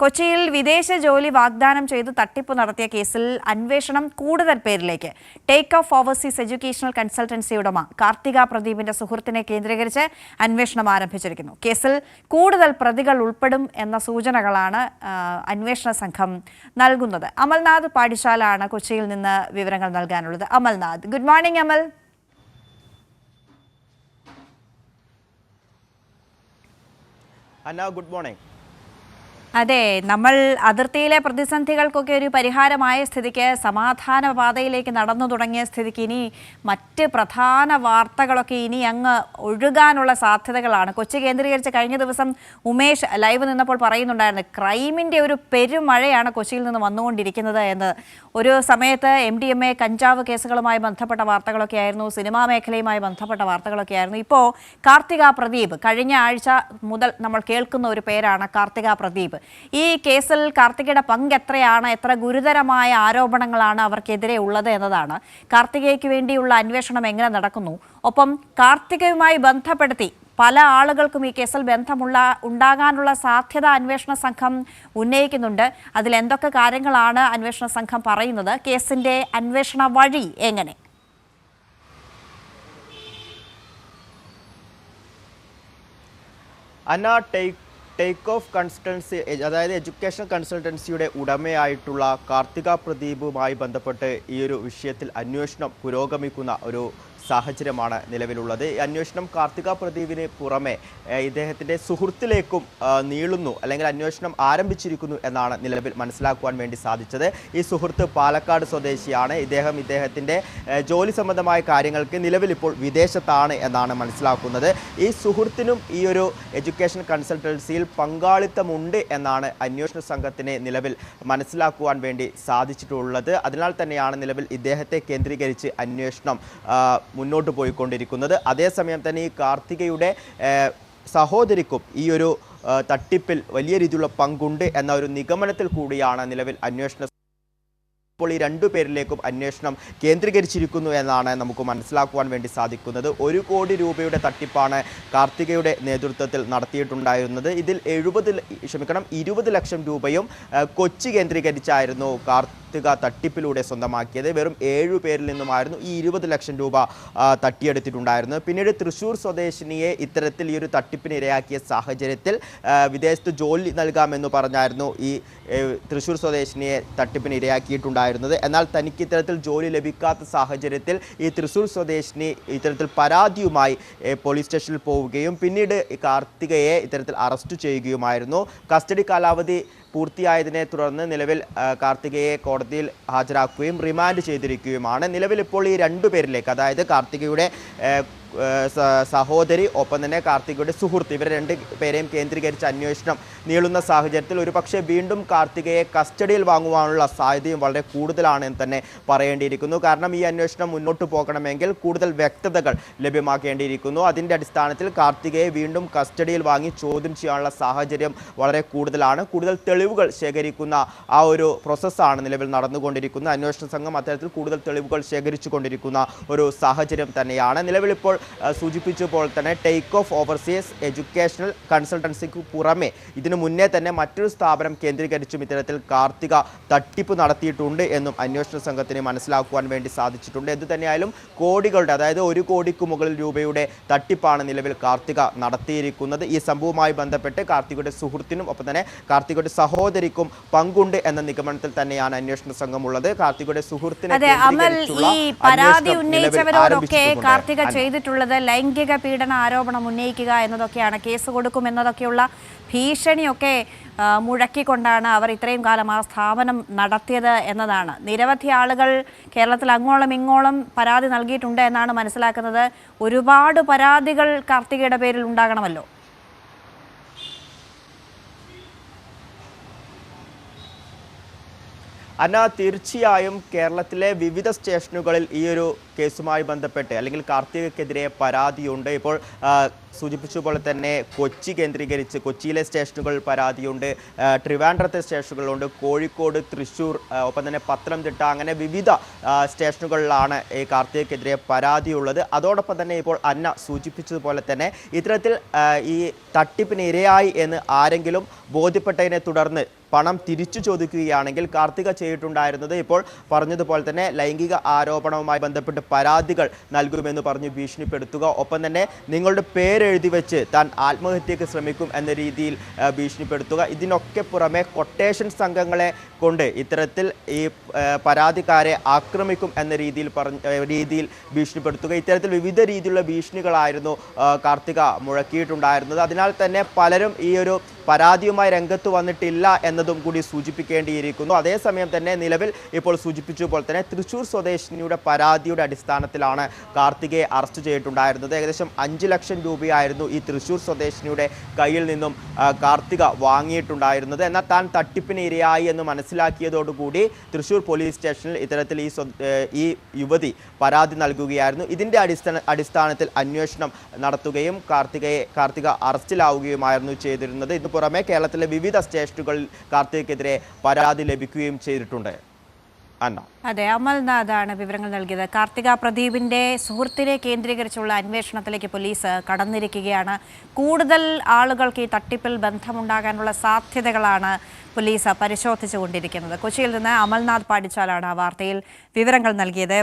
കൊച്ചിയിൽ വിദേശ ജോലി വാഗ്ദാനം ചെയ്ത് തട്ടിപ്പ് നടത്തിയ കേസിൽ അന്വേഷണം കൂടുതൽ പേരിലേക്ക്. Take off overseas educational consultancy ഉടമ കാർത്തിക പ്രദീപിന്റെ സുഹൃത്തിനെ കേന്ദ്രീകരിച്ച് അന്വേഷണം ആരംഭിച്ചിരിക്കുന്നു. കേസിൽ കൂടുതൽ പ്രതികൾ ഉൾപ്പെടും എന്ന സൂചനകളാണ് അന്വേഷണ സംഘം നൽകുന്നത്. അമൽനാഥ് പാഠിശാലാണ് കൊച്ചിയിൽ നിന്ന് വിവരങ്ങൾ നൽകാനുള്ളത്. Amalnath good morning Amal. Anna good morning അതെ നമ്മൾ അതിർത്തിയിലെ പ്രതിസന്ധികൾക്കൊക്കെ ഒരു പരിഹാരമായ സ്ഥിതിക്ക് സമാധാന പാതയിലേക്ക് നടന്നു തുടങ്ങിയ സ്ഥിതിക്ക് ഇനി മറ്റ് പ്രധാന വാർത്തകളൊക്കെ ഇനി അങ്ങ് ഒഴുകാനുള്ള സാധ്യതകളാണ്. കൊച്ചി കേന്ദ്രീകരിച്ച് കഴിഞ്ഞ ദിവസം ഉമേഷ് ലൈവ് നിന്നപ്പോൾ പറയുന്നുണ്ടായിരുന്നു ക്രൈമിന്റെ ഒരു പെരുമഴയാണ് കൊച്ചിയിൽ നിന്ന് വന്നുകൊണ്ടിരിക്കുന്നത് എന്ന്. ഒരു സമയത്ത് എം ഡി എം എ കഞ്ചാവ് കേസുകളുമായി ബന്ധപ്പെട്ട വാർത്തകളൊക്കെ ആയിരുന്നു സിനിമാ മേഖലയുമായി ബന്ധപ്പെട്ട വാർത്തകളൊക്കെ ആയിരുന്നു. ഇപ്പോൾ കാർത്തിക പ്രദീപ് കഴിഞ്ഞ ആഴ്ച മുതൽ നമ്മൾ കേൾക്കുന്ന ഒരു പേരാണ് കാർത്തിക പ്രദീപ്. ഈ കേസിൽ കാർത്തികയുടെ പങ്ക് എത്രയാണ്? എത്ര ഗുരുതരമായ ആരോപണങ്ങളാണ് അവർക്കെതിരെ ഉള്ളത് എന്നതാണ്. കാർത്തികയ്ക്ക് വേണ്ടിയുള്ള അന്വേഷണം എങ്ങനെ നടക്കുന്നു? ഒപ്പം കാർത്തികയുമായി ബന്ധപ്പെടുത്തി പല ആളുകൾക്കും ഈ കേസിൽ ബന്ധമുള്ള ഉണ്ടാകാനുള്ള സാധ്യത അന്വേഷണ സംഘം ഉന്നയിക്കുന്നുണ്ട്. അതിൽ എന്തൊക്കെ കാര്യങ്ങളാണ് അന്വേഷണ സംഘം പറയുന്നത്? കേസിന്റെ അന്വേഷണ വഴി എങ്ങനെ? Anna take take off consultancy അതായത് എഡ്യൂക്കേഷൻ കൺസൾട്ടൻസിയുടെ ഉടമയായിട്ടുള്ള കാർത്തിക പ്രദീപുമായി ബന്ധപ്പെട്ട് ഈ ഒരു വിഷയത്തിൽ അന്വേഷണം പുരോഗമിക്കുന്ന ഒരു സാഹചര്യമാണ് നിലവിലുള്ളത്. അന്വേഷണം കാർത്തിക പ്രദീപിന് പുറമെ ഇദ്ദേഹത്തിന്റെ സുഹൃത്തിലേക്കും നീളുന്നു. അല്ലെങ്കിൽ അന്വേഷണം ആരംഭിച്ചിരിക്കുന്നു എന്നാണ് നിലവിൽ മനസ്സിലാക്കുവാൻ വേണ്ടി സാധിച്ചത്. ഈ സുഹൃത്ത് പാലക്കാട് സ്വദേശിയാണ്. ഇദ്ദേഹം ഇദ്ദേഹത്തിന്റെ ജോലി സംബന്ധമായ കാര്യങ്ങൾക്ക് നിലവിൽ ഇപ്പോൾ വിദേശത്താണ് എന്നാണ് മനസ്സിലാക്കുന്നത്. ഈ സുഹൃത്തിനും ഈ ഒരു എഡ്യൂക്കേഷൻ കൺസൾട്ടൻസിയിൽ പങ്കാളിത്തമുണ്ട് എന്നാണ് അന്വേഷണ സംഘത്തിന് നിലവിൽ മനസ്സിലാക്കുവാൻ വേണ്ടി സാധിച്ചിട്ടുള്ളത്. അതിനാൽ തന്നെയാണ് നിലവിൽ ഇദ്ദേഹത്തെ കേന്ദ്രീകരിച്ച് അന്വേഷണം മുന്നോട്ട് പോയിക്കൊണ്ടിരിക്കുന്നത് അതേസമയം തന്നെ ഈ കാർത്തികയുടെ സഹോദരിക്കും ഈ ഒരു തട്ടിപ്പിൽ വലിയ രീതിയിലുള്ള പങ്കുണ്ട് എന്ന ഒരു നിഗമനത്തിൽ കൂടിയാണ് നിലവിൽ അന്വേഷണ ഇപ്പോൾ ഈ രണ്ടു പേരിലേക്കും അന്വേഷണം കേന്ദ്രീകരിച്ചിരിക്കുന്നു എന്നാണ് നമുക്ക് മനസ്സിലാക്കുവാൻ വേണ്ടി സാധിക്കുന്നത്. ഒരു കോടി രൂപയുടെ തട്ടിപ്പാണ് കാർത്തികയുടെ നേതൃത്വത്തിൽ നടത്തിയിട്ടുണ്ടായിരുന്നത്. ഇതിൽ എഴുപത് ക്ഷമിക്കണം ഇരുപത് ലക്ഷം രൂപയും കൊച്ചി കേന്ദ്രീകരിച്ചായിരുന്നു കാർത്തിക തട്ടിപ്പിലൂടെ സ്വന്തമാക്കിയത്. വെറും ഏഴു പേരിൽ നിന്നുമായിരുന്നു ഈ ഇരുപത് ലക്ഷം രൂപ തട്ടിയെടുത്തിട്ടുണ്ടായിരുന്നു പിന്നീട് തൃശൂർ സ്വദേശിനിയെ ഇത്തരത്തിൽ ഈ ഒരു തട്ടിപ്പിന് ഇരയാക്കിയ സാഹചര്യത്തിൽ വിദേശത്ത് ജോലി നൽകാമെന്ന് പറഞ്ഞായിരുന്നു ഈ തൃശൂർ സ്വദേശിനിയെ തട്ടിപ്പിന് ഇരയാക്കിയിട്ടുണ്ടായിരുന്നത്. എന്നാൽ തനിക്ക് ഇത്തരത്തിൽ ജോലി ലഭിക്കാത്ത സാഹചര്യത്തിൽ ഈ തൃശൂർ സ്വദേശിനി ഇത്തരത്തിൽ പരാതിയുമായി പോലീസ് സ്റ്റേഷനിൽ പോവുകയും പിന്നീട് കാർത്തികയെ ഇത്തരത്തിൽ അറസ്റ്റ് ചെയ്യുകയുമായിരുന്നു. കസ്റ്റഡി കാലാവധി പൂർത്തിയായതിനെ തുടർന്ന് നിലവിൽ കാർത്തികയെ കാർത്തികയെ കോടതിയിൽ ഹാജരാക്കുകയും റിമാൻഡ് ചെയ്തിരിക്കുകയുമാണ്. നിലവിൽ ഇപ്പോൾ ഈ രണ്ടു പേരിലേക്ക് അതായത് കാർത്തികയുടെ സഹോദരി ഒപ്പം തന്നെ കാർത്തികയുടെ സുഹൃത്ത് ഇവരെ രണ്ട് പേരെയും കേന്ദ്രീകരിച്ച് അന്വേഷണം നീളുന്ന സാഹചര്യത്തിൽ ഒരു പക്ഷേ വീണ്ടും കാർത്തികയെ കസ്റ്റഡിയിൽ വാങ്ങുവാനുള്ള സാധ്യതയും വളരെ കൂടുതലാണെന്ന് തന്നെ പറയേണ്ടിയിരിക്കുന്നു. കാരണം ഈ അന്വേഷണം മുന്നോട്ട് പോകണമെങ്കിൽ കൂടുതൽ വ്യക്തതകൾ ലഭ്യമാക്കേണ്ടിയിരിക്കുന്നു. അതിന്റെ അടിസ്ഥാനത്തിൽ കാർത്തികയെ വീണ്ടും കസ്റ്റഡിയിൽ വാങ്ങി ചോദ്യം ചെയ്യാനുള്ള സാഹചര്യം വളരെ കൂടുതലാണ്. കൂടുതൽ തെളിവുകൾ ശേഖരിക്കുന്ന ആ ഒരു പ്രോസസ്സാണ് നിലവിൽ നടന്നുകൊണ്ടിരിക്കുന്നത്. അന്വേഷണ സംഘം അത്തരത്തിൽ കൂടുതൽ തെളിവുകൾ ശേഖരിച്ചു കൊണ്ടിരിക്കുന്ന ഒരു സാഹചര്യം തന്നെയാണ്. നിലവിൽ ഇപ്പോൾ സൂചിപ്പിച്ചപ്പോൾ തന്നെ ടേക്ക് ഓഫ് ഓവർസീസ് എഡ്യൂക്കേഷണൽ കൺസൾട്ടൻസിക്ക് പുറമെ ഇതിനു മുന്നേ തന്നെ മറ്റൊരു സ്ഥാപനം കേന്ദ്രീകരിച്ചും ഇത്തരത്തിൽ കാർത്തിക തട്ടിപ്പ് നടത്തിയിട്ടുണ്ട് എന്നും അന്വേഷണ സംഘത്തിന് മനസ്സിലാക്കുവാൻ വേണ്ടി സാധിച്ചിട്ടുണ്ട്. എന്തു തന്നെയായാലും കോടികളുടെ അതായത് ഒരു കോടിക്ക് മുകളിൽ രൂപയുടെ തട്ടിപ്പാണ് നിലവിൽ കാർത്തിക നടത്തിയിരിക്കുന്നത്. ഈ സംഭവവുമായി ബന്ധപ്പെട്ട് കാർത്തികയുടെ സുഹൃത്തിനും ഒപ്പം തന്നെ കാർത്തികയുടെ സഹോദരിക്കും പങ്കുണ്ട് എന്ന നിഗമനത്തിൽ തന്നെയാണ് അന്വേഷണ സംഘം ഉള്ളത് കാർത്തികയുടെ സുഹൃത്തിനെ അമൽ ഈ പരാതി ഉന്നയിച്ചവരോടൊക്കെ കാർത്തിക അൻ- ചെയ്തിട്ടുള്ളത് ലൈംഗിക പീഡന ആരോപണം ഉന്നയിക്കുക എന്നതൊക്കെയാണ്. കേസ് കൊടുക്കുമെന്നതൊക്കെയുള്ള ഭീഷണിയൊക്കെ മുഴക്കിക്കൊണ്ടാണ് അവർ ഇത്രയും കാലം ആ സ്ഥാപനം നടത്തിയത് എന്നതാണ്. നിരവധി ആളുകൾ കേരളത്തിൽ അങ്ങോളം ഇങ്ങോളം പരാതി നൽകിയിട്ടുണ്ട് എന്നാണ് മനസ്സിലാക്കുന്നത്. ഒരുപാട് പരാതികൾ കാർത്തികയുടെ പേരിൽ ഉണ്ടാകണമല്ലോ. അന്ന തീർച്ചയായും കേരളത്തിലെ വിവിധ സ്റ്റേഷനുകളിൽ ഈ ഒരു കേസുമായി ബന്ധപ്പെട്ട് അല്ലെങ്കിൽ കാർത്തികക്കെതിരെ പരാതിയുണ്ട്. ഇപ്പോൾ സൂചിപ്പിച്ചതുപോലെ സൂചിപ്പിച്ച പോലെ തന്നെ കൊച്ചി കേന്ദ്രീകരിച്ച് കൊച്ചിയിലെ സ്റ്റേഷനുകളിൽ പരാതിയുണ്ട്. ട്രിവാൻഡ്രത്തെ സ്റ്റേഷനുകളുണ്ട്. കോഴിക്കോട് തൃശ്ശൂർ ഒപ്പം തന്നെ പത്തനംതിട്ട അങ്ങനെ വിവിധ സ്റ്റേഷനുകളിലാണ് ഈ കാർത്തികക്കെതിരെ പരാതിയുള്ളത്. അതോടൊപ്പം തന്നെ ഇപ്പോൾ അന്ന സൂചിപ്പിച്ചതുപോലെ തന്നെ ഇത്തരത്തിൽ ഈ തട്ടിപ്പിന് ഇരയായി എന്ന് ആരെങ്കിലും ബോധ്യപ്പെട്ടതിനെ തുടർന്ന് പണം തിരിച്ചു ചോദിക്കുകയാണെങ്കിൽ കാർത്തിക ചെയ്തിട്ടുണ്ടായിരുന്നത് ഇപ്പോൾ പറഞ്ഞതുപോലെ തന്നെ ലൈംഗിക ആരോപണവുമായി ബന്ധപ്പെട്ട് പരാതികൾ നൽകുമെന്ന് പറഞ്ഞ് ഭീഷണിപ്പെടുത്തുക. ഒപ്പം തന്നെ നിങ്ങളുടെ പേരെഴുതി വെച്ച് താൻ ആത്മഹത്യക്ക് ശ്രമിക്കും എന്ന രീതിയിൽ ഭീഷണിപ്പെടുത്തുക. ഇതിനൊക്കെ പുറമെ കൊട്ടേഷൻ സംഘങ്ങളെ കൊണ്ട് ഇത്തരത്തിൽ ഈ പരാതിക്കാരെ ആക്രമിക്കും എന്ന രീതിയിൽ പറഞ്ഞ രീതിയിൽ ഭീഷണിപ്പെടുത്തുക. ഇത്തരത്തിൽ വിവിധ രീതിയിലുള്ള ഭീഷണികളായിരുന്നു കാർത്തിക മുഴക്കിയിട്ടുണ്ടായിരുന്നത്. അതിനാൽ തന്നെ പലരും ഈ ഒരു പരാതിയുമായി രംഗത്ത് വന്നിട്ടില്ല എന്നതും കൂടി സൂചിപ്പിക്കേണ്ടിയിരിക്കുന്നു. അതേസമയം തന്നെ നിലവിൽ ഇപ്പോൾ സൂചിപ്പിച്ച പോലെ തന്നെ തൃശൂർ സ്വദേശിനിയുടെ പരാതിയുടെ അടിസ്ഥാനത്തിലാണ് കാർത്തികയെ അറസ്റ്റ് ചെയ്തിട്ടുണ്ടായിരുന്നത്. ഏകദേശം അഞ്ച് ലക്ഷം രൂപയായിരുന്നു ഈ തൃശൂർ സ്വദേശിനിയുടെ കയ്യിൽ നിന്നും കാർത്തിക വാങ്ങിയിട്ടുണ്ടായിരുന്നത്. എന്നാൽ താൻ തട്ടിപ്പിന് ഇരയായി എന്ന് മനസ്സിലാക്കിയതോടുകൂടി തൃശൂർ പോലീസ് സ്റ്റേഷനിൽ ഇത്തരത്തിൽ ഈ ഈ യുവതി പരാതി നൽകുകയായിരുന്നു. ഇതിന്റെ അടിസ്ഥാന അടിസ്ഥാനത്തിൽ അന്വേഷണം നടത്തുകയും കാർത്തികയെ കാർത്തിക അറസ്റ്റിലാവുകയുമായിരുന്നു ചെയ്തിരുന്നത്. ഇതിനു പുറമെ കേരളത്തിലെ വിവിധ സ്റ്റേഷനുകളിൽ കാർത്തികയ്ക്കെതിരെ പരാതി ലഭിക്കുകയും ചെയ്തിട്ടുണ്ട്. അതെ അമൽനാഥാണ് വിവരങ്ങൾ നൽകിയത്. കാർത്തിക പ്രദീപിന്റെ സുഹൃത്തിനെ കേന്ദ്രീകരിച്ചുള്ള അന്വേഷണത്തിലേക്ക് പോലീസ് കടന്നിരിക്കുകയാണ്. കൂടുതൽ ആളുകൾക്ക് ഈ തട്ടിപ്പിൽ ബന്ധമുണ്ടാകാനുള്ള സാധ്യതകളാണ് പോലീസ് പരിശോധിച്ചുകൊണ്ടിരിക്കുന്നത്. കൊച്ചിയിൽ നിന്ന് അമൽനാഥ് പാടിച്ചാലാണ് ആ വാർത്തയിൽ വിവരങ്ങൾ നൽകിയത്.